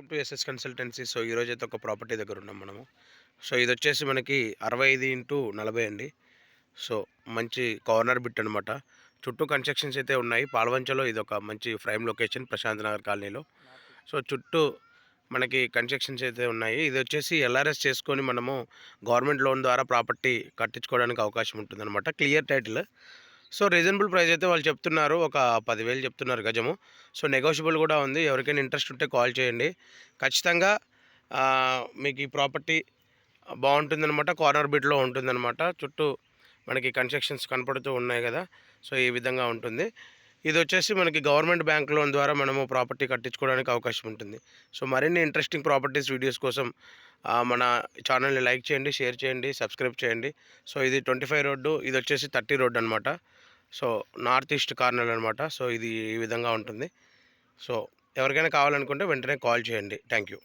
Welcome to SS consultancy so ఈరోజు అయితే ఒక ప్రాపర్టీ దగ్గర ఉన్నాం మనము. సో ఇది వచ్చేసి మనకి అరవై ఐదు ఇంటూ నలభై అండి. సో మంచి కార్నర్ బిట్ అనమాట చుట్టూ కన్స్ట్రక్షన్స్ అయితే ఉన్నాయి. పాల్వంచలో ఇది ఒక మంచి ప్రైమ్ లొకేషన్ ప్రశాంత్ నగర్ కాలనీలో. సో చుట్టూ మనకి కన్స్ట్రక్షన్స్ అయితే ఉన్నాయి. ఇది వచ్చేసి ఎల్ఆర్ఎస్ చేసుకొని మనము గవర్నమెంట్ లోన్ ద్వారా ప్రాపర్టీ కట్టించుకోవడానికి అవకాశం ఉంటుందన్నమాట. Clear title. So reasonable price అయితే వాళ్ళు చెప్తున్నారు. ఒక పదివేలు చెప్తున్నారు గజము. సో నెగోషియబుల్ కూడా ఉంది. ఎవరికైనా ఇంట్రెస్ట్ ఉంటే కాల్ చేయండి. ఖచ్చితంగా మీకు ఈ ప్రాపర్టీ బాగుంటుందన్నమాట. కార్నర్ బిట్లో ఉంటుందన్నమాట. చుట్టూ మనకి కన్స్ట్రక్షన్స్ కనపడుతూ ఉన్నాయి కదా. సో ఈ విధంగా ఉంటుంది. ఇది వచ్చేసి మనకి గవర్నమెంట్ బ్యాంక్ లోన్ ద్వారా మనము ప్రాపర్టీ కట్టించుకోవడానికి అవకాశం ఉంటుంది. సో మరిన్ని ఇంట్రెస్టింగ్ ప్రాపర్టీస్ వీడియోస్ కోసం మన ఛానల్ని లైక్ చేయండి షేర్ చేయండి సబ్స్క్రైబ్ చేయండి. సో ఇది ట్వంటీ ఫైవ్ రోడ్డు ఇది వచ్చేసి థర్టీ రోడ్డు అనమాట సో నార్త్ ఈస్ట్ కార్నర్ అనమాట సో ఇది ఈ విధంగా ఉంటుంది. సో ఎవరికైనా కావాలనుకుంటే వెంటనే కాల్ చేయండి. Thank you.